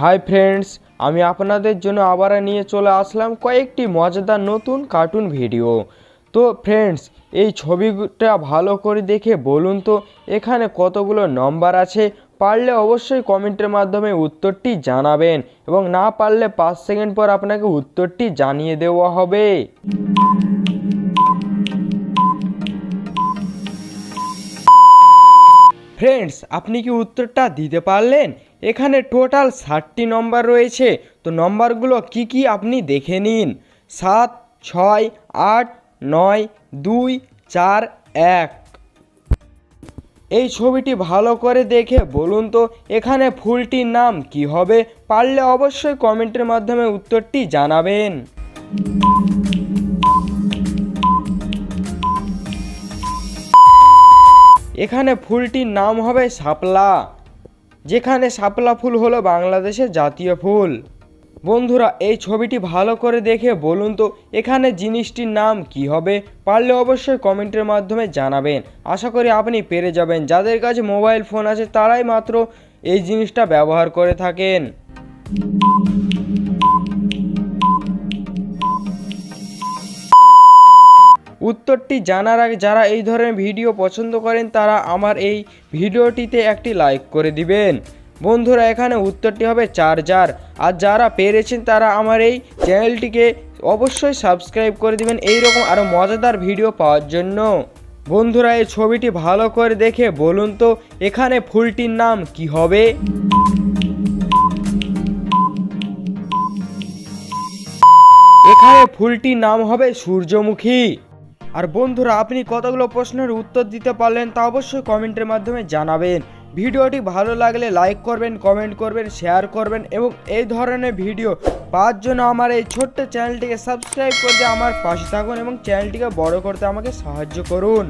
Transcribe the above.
Hi friends, আমি আপনাদের জন্য আবার নিয়ে চলে আসলাম কয়েকটি মজাদার নতুন কার্টুন ভিডিও। তো ফ্রেন্ডস, এই ছবিটা ভালো করে দেখে বলুন তো, এখানে কতগুলো নম্বর আছে? পারলে অবশ্যই কমেন্টের মাধ্যমে উত্তরটি জানাবেন এবং না পারলে পাঁচ সেকেন্ড পর আপনাকে উত্তরটি জানিয়ে দেওয়া হবে। ফ্রেন্ডস আপনি কি উত্তরটা দিতে পারলেন? এখানে টোটাল ষাটটি নম্বর রয়েছে। তো নম্বরগুলো কি কি আপনি দেখে নিন? সাত, ছয়, আট, নয়, দুই, চার, এক। এই ছবিটি ভালো করে দেখে বলুন তো, এখানে ফুলটির নাম কি হবে? পারলে অবশ্যই কমেন্টের মাধ্যমে উত্তরটি জানাবেন। এখানে ফুলটির নাম হবে শাপলা, যেখানে শাপলা ফুল হলো বাংলাদেশের জাতীয় ফুল। বন্ধুরা, এই ছবিটি ভালো করে দেখে বলুন তো, এখানে জিনিসটির নাম কি হবে? পারলে অবশ্যই কমেন্টের মাধ্যমে জানাবেন। আশা করি আপনি পেরে যাবেন। যাদের কাছে মোবাইল ফোন আছে, তারাই মাত্র এই জিনিসটা ব্যবহার করে থাকেন। উত্তরটি জানার আগে যারা এই ধরনের ভিডিও পছন্দ করেন, তারা আমার এই ভিডিওটিতে একটি লাইক করে দিবেন। বন্ধুরা, এখানে উত্তরটি হবে চার্জার। আর যারা পেরেছেন, তারা আমার এই চ্যানেলটিকে অবশ্যই সাবস্ক্রাইব করে দিবেন। এই রকম আরও মজাদার ভিডিও পাওয়ার জন্য। বন্ধুরা, এই ছবিটি ভালো করে দেখে বলুন তো, এখানে ফুলটির নাম কি হবে? এখানে ফুলটির নাম হবে সূর্যমুখী। আর বন্ধুরা, আপনি কতগুলো প্রশ্নের উত্তর দিতে পারলেন তা অবশ্যই কমেন্টের মাধ্যমে জানাবেন। ভিডিওটি ভালো লাগলে লাইক করবেন, কমেন্ট করবেন, শেয়ার করবেন এবং এই ধরনের ভিডিও পাওয়ার জন্য আমার এই ছোট্ট চ্যানেলটিকে সাবস্ক্রাইব করে আমার পাশে থাকুন এবং চ্যানেলটিকে বড় করতে আমাকে সাহায্য করুন।